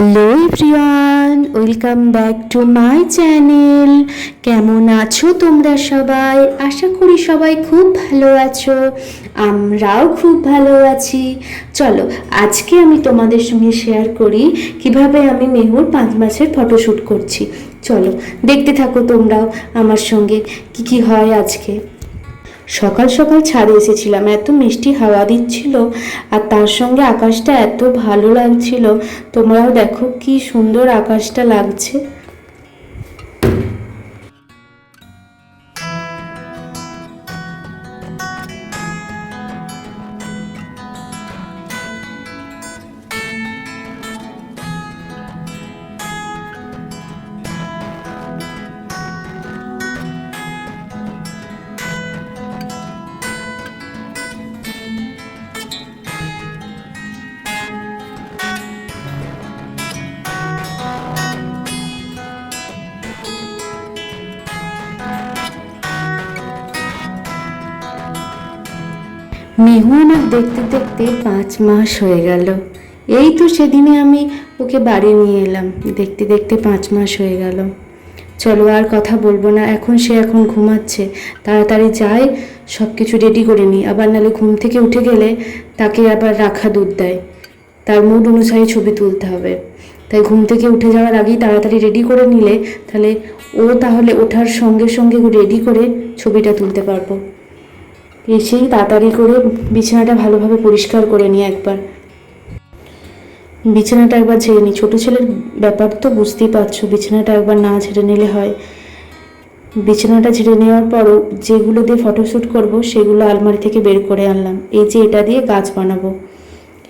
Everyone, welcome back to my channel. কেমন আছো তোমরা সবাই? আশা করি সবাই খুব ভালো আছো, আমরাও খুব ভালো আছি। চলো, আজকে আমি তোমাদের সঙ্গে শেয়ার করি কীভাবে আমি মেহুর পাঁচ মাসের ফটোশ্যুট করছি। চলো, দেখতে থাকো তোমরাও আমার সঙ্গে কি কি হয় আজকে। সকাল সকাল ছাদে এসেছিলাম। এত মিষ্টি হাওয়া দিচ্ছিল আর তার সঙ্গে আকাশটা এত ভালো লাগছিল। তোমরাও দেখো কি সুন্দর আকাশটা লাগছে। মেহু দেখতে দেখতে পাঁচ মাস হয়ে গেল। এই তো সেদিনে আমি ওকে বাড়ি নিয়ে এলাম। দেখতে দেখতে পাঁচ মাস হয়ে গেল। চলো আর কথা বলব না, এখন সে এখন ঘুমাচ্ছে। তাড়াতাড়ি যাই সব কিছু রেডি করে নিই। আবার নাহলে ঘুম থেকে উঠে গেলে তাকে আবার রাখা দুধ দেয়। তার মুড অনুসারে ছবি তুলতে হবে। তাই ঘুম থেকে উঠে যাওয়ার আগেই তাড়াতাড়ি রেডি করে নিলে তাহলে ও তাহলে ওঠার সঙ্গে সঙ্গে রেডি করে ছবিটা তুলতে পারব। এসেই তাড়াতাড়ি করে বিছানাটা ভালোভাবে পরিষ্কার করে নিই একবার। বিছানাটা একবার ঝেড়ে নিই ছোটো ছেলের ব্যাপার তো বুঝতেই পারছ, বিছানাটা একবার না ঝেড়ে নিলে হয়। বিছানাটা ঝেড়ে নেওয়ার পরও যেগুলো দিয়ে ফটোশ্যুট করব, সেগুলো আলমারি থেকে বের করে আনলাম। এই যে এটা দিয়ে গাছ বানাবো।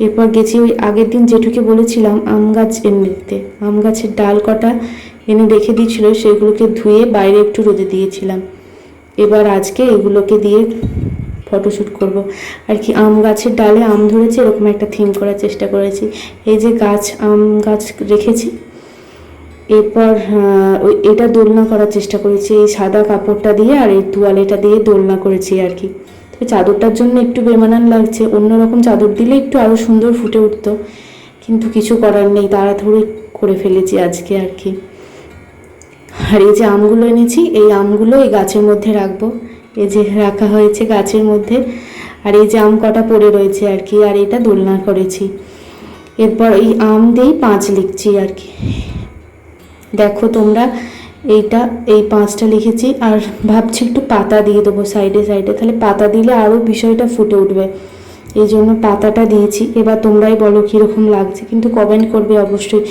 এরপর গেছি ওই আগের দিন যেটুকে বলেছিলাম, আম গাছ এমনিতে। আম গাছের ডাল কটা এনে রেখে দিয়েছিল, সেগুলোকে ধুয়ে বাইরে একটু রোদে দিয়েছিলাম। এবার আজকে এগুলোকে দিয়ে ফটোশ্যুট করব। আর কি, আম গাছের ডালে আম ধরেছে, এরকম একটা থিম করার চেষ্টা করেছি। এই যে গাছ, আম গাছ রেখেছি, এরপর এটা দোলনা করার চেষ্টা করেছি। এই সাদা কাপড়টা দিয়ে আর এই তোয়ালেটা দিয়ে দোলনা করেছি আর কি। তো চাদরটার জন্য একটু বেমানান লাগছে, অন্যরকম চাদর দিলে একটু আরও সুন্দর ফুটে উঠতো। কিন্তু কিছু করার নেই, তাড়াতাড়ি করে ফেলেছি আজকে আর কি। আর এই যে আমগুলো এনেছি, এই আমগুলো এই গাছের মধ্যে রাখব। এই যে রাখা হয়েছে গাছের মধ্যে, আর এই যে আম কটা পড়ে রয়েছে আর কি, আর এটা দোলনা করেছি। এরপর এই আম দিয়েই পাঁচ লিখছি আর কি। দেখো তোমরা, এইটা, এই পাঁচটা লিখেছি, আর ভাবছি একটু পাতা দিয়ে দেবো সাইডে সাইডে, তাহলে পাতা দিলে আরও বিষয়টা ফুটে উঠবে। এই জন্য পাতাটা দিয়েছি, এবার তোমরাই বলো কীরকম লাগছে, কিন্তু কমেন্ট করবে অবশ্যই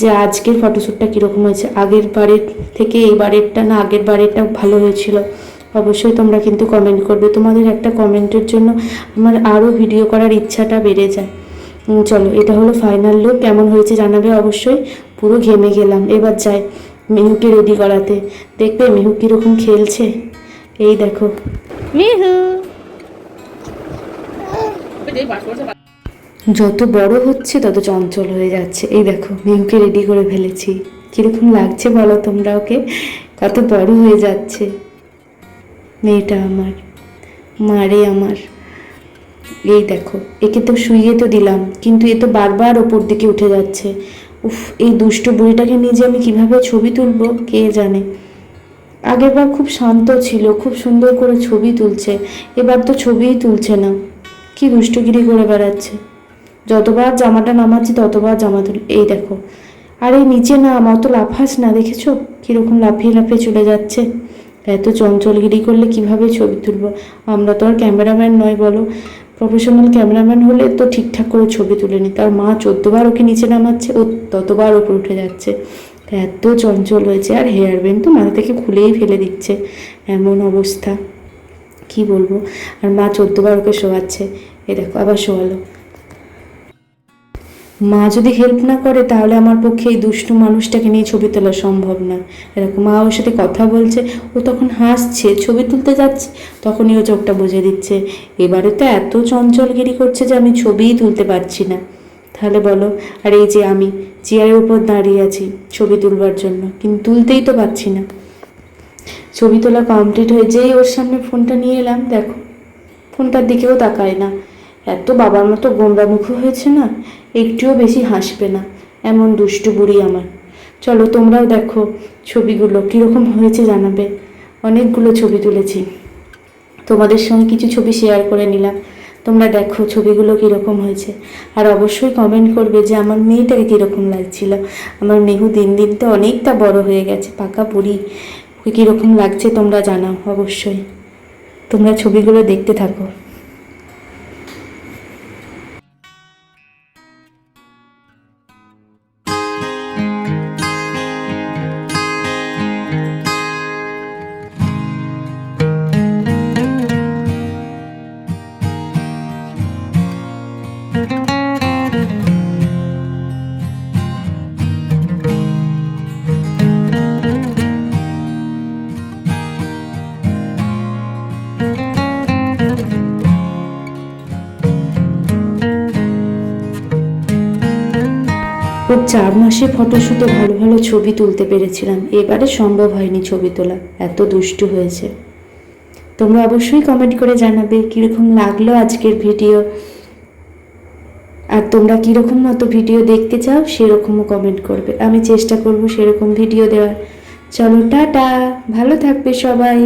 যে আজকের ফটোশ্যুটটা কীরকম হয়েছে, আগের বারের থেকে এই বারেরটা না, আগের বারেরটা ভালো হয়েছিল। অবশ্যই তোমরা কিন্তু কমেন্ট করবে। তোমাদের একটা কমেন্টের জন্য আমার আরও ভিডিও করার ইচ্ছাটা বেড়ে যায়। চলো এটা হলো ফাইনাল লুক কেমন হয়েছে জানাবে অবশ্যই। পুরো ঘেমে গেলাম। এবার যাই মেহুকে রেডি করাতে। দেখবে মেহু কীরকম খেলছে। এই দেখো। মেহু! যত বড় হচ্ছে তত চঞ্চল হয়ে যাচ্ছে। এই দেখো মেহুকে রেডি করে ফেলেছি। কীরকম লাগছে বলো তোমরা ওকে? কত বড় হয়ে যাচ্ছে। মেয়েটা আমার, মারে আমার। এই দেখো, একে তো শুইয়ে তো দিলাম, কিন্তু এ তো বারবার ওপর দিকে উঠে যাচ্ছে। উফ, এই দুষ্ট বুড়িটাকে নিয়ে যে আমি কীভাবে ছবি তুলবো, কে জানে? আগেরবার খুব শান্ত ছিল, খুব সুন্দর করে ছবি তুলছে, এবার তো ছবিই তুলছে না। কি দুষ্টগিরি করে বেড়াচ্ছে। যতবার জামাটা নামাচ্ছি, ততবার জামা তুল, এই দেখো। আর এই নিচে না অত লাফাস না, দেখেছ? কীরকম লাফিয়ে লাফিয়ে চলে যাচ্ছে। এত চঞ্চলগিরি করলে কীভাবে ছবি তুলবো? আমরা তো আর ক্যামেরাম্যান নয় বলো। প্রফেশনাল ক্যামেরাম্যান হলে তো ঠিকঠাক করে ছবি তুলে নি। তার মা চোদ্দবার ওকে নিচে নামাচ্ছে, ও ততবার ওপর উঠে যাচ্ছে। এত চঞ্চল হয়েছে, আর হেয়ার ব্যান্ড তো মাথা থেকে খুলেই ফেলে দিচ্ছে। এমন অবস্থা। কি বলব? আর মা চোদ্দবার ওকে শোয়াচ্ছে। এ দেখো, আবার শোয়ালো। মা যদি হেল্প না করে, তাহলে আমার পক্ষে এই দুষ্টু মানুষটাকে নিয়ে ছবি তোলা সম্ভব না। এরকম মা ওর সাথে কথা বলছে, ও তখন হাসছে, ছবি তুলতে যাচ্ছে, তখনই ও চোখটা বুঝে দিচ্ছে। এবারে তো এত চঞ্চলগিরি করছে যে আমি ছবিই তুলতে পারছি না। তাহলে বলো, আর এই যে আমি, চেয়ারের উপর দাঁড়িয়ে আছি ছবি তুলবার জন্য, কিন্তু তুলতেই তো পারছি না। ছবি তোলা কমপ্লিট হয়ে যেই ওর সামনে ফোনটা নিয়ে এলাম, দেখো, ফোনটার দিকেও তাকায় না। এত বাবার মতো গোমরা মুখ হয়েছে না, একটুও বেশি হাসবে না, এমন দুষ্টু বুড়ি আমার। চলো তোমরাও দেখো ছবিগুলো কীরকম হয়েছে জানাবে। অনেকগুলো ছবি তুলেছি। তোমাদের সঙ্গে কিছু ছবি শেয়ার করে নিলাম। তোমরা দেখো ছবিগুলো কীরকম হয়েছে। আর অবশ্যই কমেন্ট করবে যে আমার মেয়েটাকে কীরকম লাগছিল। আমার মেহু দিন দিন তো অনেকটা বড় হয়ে গেছে, পাকা বুড়ি। ওকে কীরকম লাগছে তোমরা জানাও অবশ্যই। তোমরা ছবিগুলো দেখতে থাকো। ওর চার মাসে ফটোশ্যুটে ভালো ভালো ছবি তুলতে পেরেছিলাম। এবারে সম্ভব হয়নি ছবি তোলা। এত দুষ্টু হয়েছে। তোমরা অবশ্যই কমেন্ট করে জানাবে কীরকম লাগল আজকের ভিডিও। আর তোমরা কীরকম মতো ভিডিও দেখতে চাও সেরকমও কমেন্ট করবে। আমি চেষ্টা করব সেরকম ভিডিও দেওয়ার। চলো, টাটা। ভালো থাকবে সবাই।